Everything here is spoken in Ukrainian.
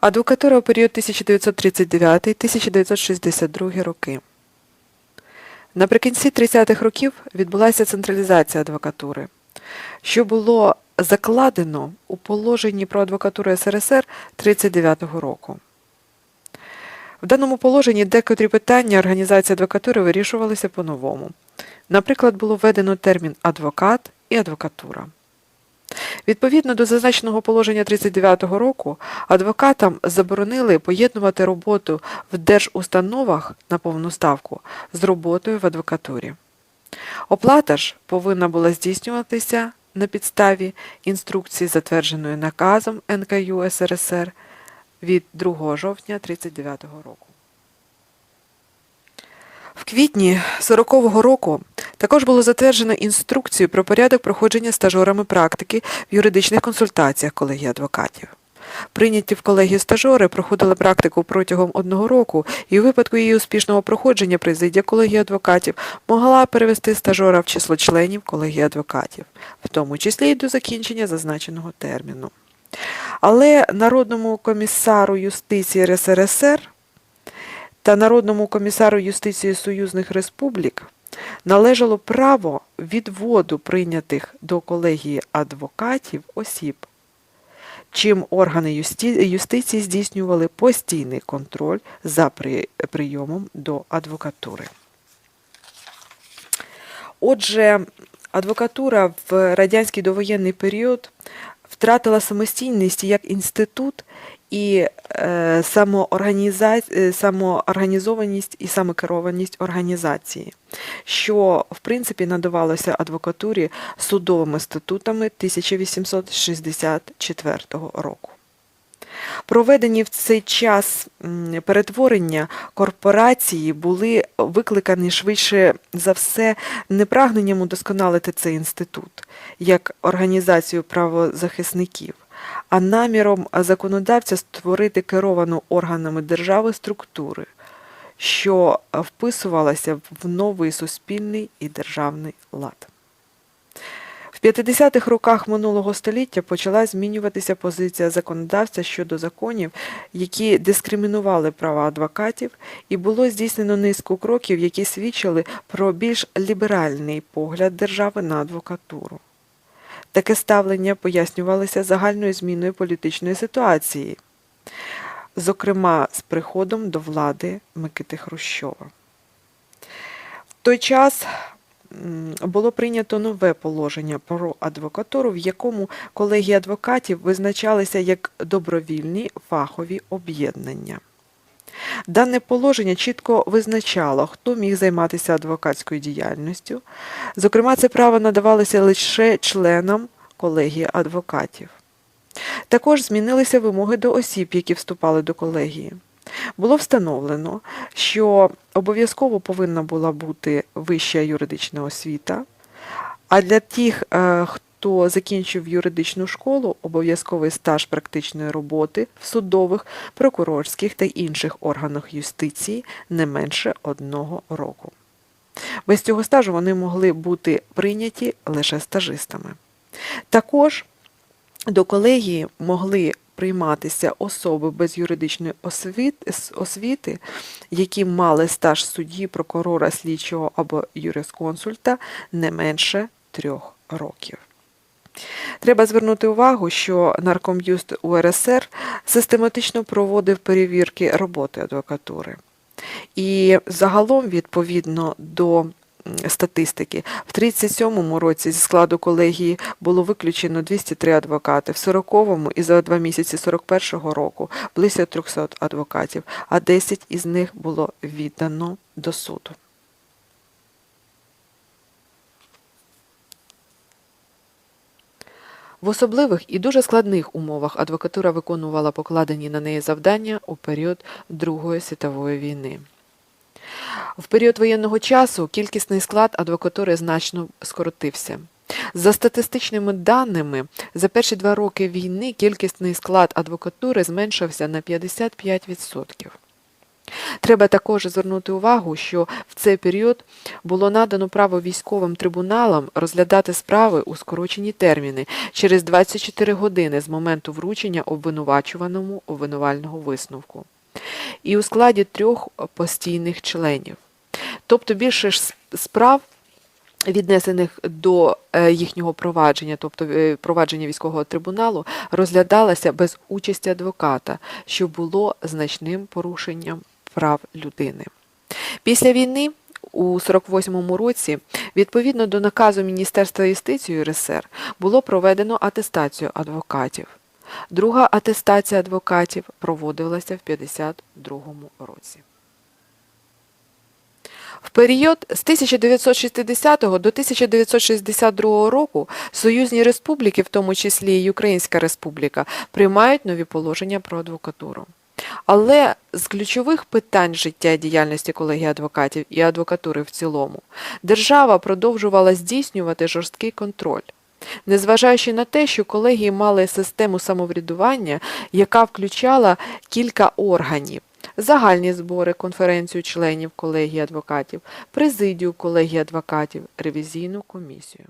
Адвокатура у період 1939-1962 роки. Наприкінці 30-х років відбулася централізація адвокатури, що було закладено у положенні про адвокатуру СРСР 39-го року. В даному положенні декотрі питання організації адвокатури вирішувалися по-новому. Наприклад, було введено термін адвокат і адвокатура. Відповідно до зазначеного положення 39-го року, адвокатам заборонили поєднувати роботу в держустановах на повну ставку з роботою в адвокатурі. Оплата ж повинна була здійснюватися на підставі інструкції, затвердженої наказом НКЮ СРСР від 2 жовтня 1939 року. В квітні 40-го року також було затверджено інструкцію про порядок проходження стажорами практики в юридичних консультаціях колегії адвокатів. Прийняті в колегію стажори проходили практику протягом одного року, і у випадку її успішного проходження президія колегії адвокатів могла перевести стажора в число членів колегії адвокатів, в тому числі й до закінчення зазначеного терміну. Але Народному комісару юстиції РСРСР та Народному комісару юстиції Союзних Республік належало право відводу прийнятих до колегії адвокатів осіб, чим органи юсті- юстиції здійснювали постійний контроль за при- прийомом до адвокатури. Отже, адвокатура в радянський довоєнний період втратила самостійність як інститут і е, самоорганізованість і самокерованість організації, що в принципі надавалося адвокатурі судовими статутами 1864 року. Проведені в цей час перетворення корпорації були викликані швидше за все не прагненням удосконалити цей інститут як організацію правозахисників, а наміром законодавця створити керовану органами держави структури, що вписувалася в новий суспільний і державний лад. В 50-х роках минулого століття почала змінюватися позиція законодавця щодо законів, які дискримінували права адвокатів, і було здійснено низку кроків, які свідчили про більш ліберальний погляд держави на адвокатуру. Таке ставлення пояснювалося загальною зміною політичної ситуації, зокрема з приходом до влади Микити Хрущова. В той час було прийнято нове положення про адвокатуру, в якому колегії адвокатів визначалися як добровільні фахові об'єднання. Дане положення чітко визначало, хто міг займатися адвокатською діяльністю. Зокрема, це право надавалося лише членам колегії адвокатів. Також змінилися вимоги до осіб, які вступали до колегії. Було встановлено, що обов'язково повинна була бути вища юридична освіта, а для тих, е, хто закінчив юридичну школу, обов'язковий стаж практичної роботи в судових, прокурорських та інших органах юстиції не менше одного року. Без цього стажу вони могли бути прийняті лише стажистами. Також до колегії могли прийматися особи без юридичної освіти, які мали стаж судді, прокурора, слідчого або юрисконсульта не менше трьох років. Треба звернути увагу, що нарком'юст УРСР систематично проводив перевірки роботи адвокатури. І загалом, відповідно до статистики, в 37-му році зі складу колегії було виключено 203 адвокати, в 40-му і за два місяці 41-го року близько 300 адвокатів, а 10 із них було віддано до суду. В особливих і дуже складних умовах адвокатура виконувала покладені на неї завдання у період Другої світової війни. В період воєнного часу кількісний склад адвокатури значно скоротився. За статистичними даними, за перші два роки війни кількісний склад адвокатури зменшився на 55%. Треба також звернути увагу, що в цей період було надано право військовим трибуналам розглядати справи у скорочені терміни через 24 години з моменту вручення обвинувачуваному обвинувального висновку. І у складі трьох постійних членів. Тобто більше справ віднесених до е, їхнього провадження, тобто е, провадження військового трибуналу, розглядалася без участі адвоката, що було значним порушенням прав людини. Після війни у 48-му році, відповідно до наказу Міністерства юстиції РСР, було проведено атестацію адвокатів. Друга атестація адвокатів проводилася в 52-му році. В період з 1960 до 1962 року союзні республіки, в тому числі і Українська Республіка, приймають нові положення про адвокатуру. Але з ключових питань життя і діяльності колегії адвокатів і адвокатури в цілому держава продовжувала здійснювати жорсткий контроль. Незважаючи на те, що колегії мали систему самоврядування, яка включала кілька органів: загальні збори, конференцію членів колегії адвокатів, президію колегії адвокатів, ревізійну комісію.